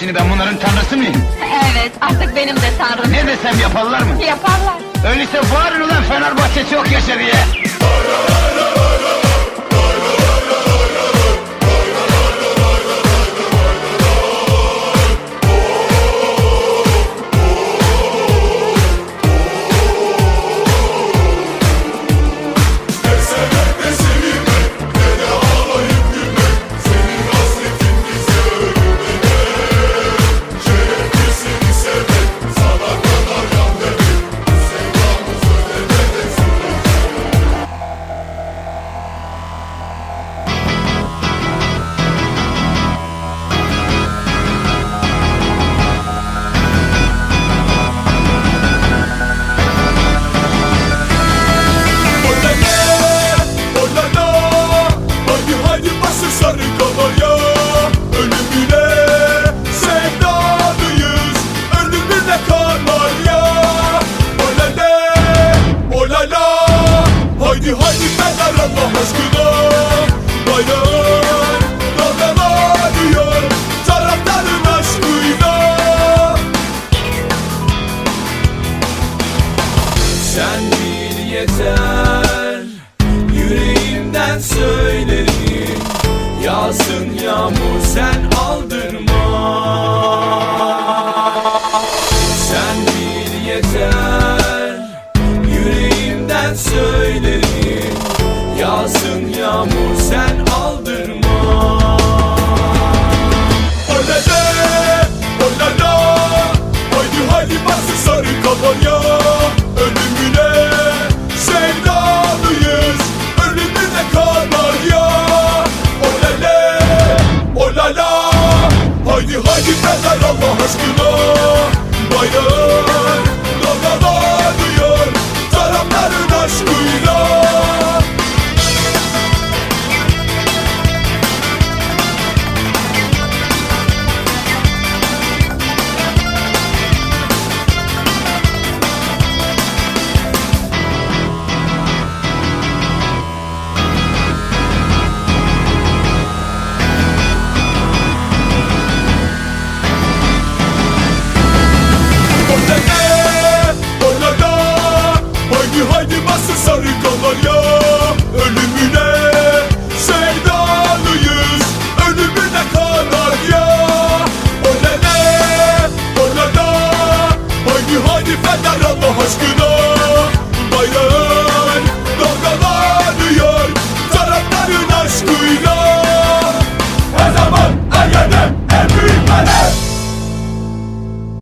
Şimdi ben bunların tanrısı mıyım? Evet, artık benim de tanrım. Ne desem yaparlar mı? Yaparlar. Öyleyse var ulan Fenerbahçe çok yaşa diye. Sen bil yeter. Yüreğimden söylerim Yağsın yağmur sen aldırma. Sen bil yeter. Yüreğimden söylerim Yağsın yağmur sen aldırma. Öyle de, öyle de. Haydi haydi bastı sarı kolonya Let I love her skin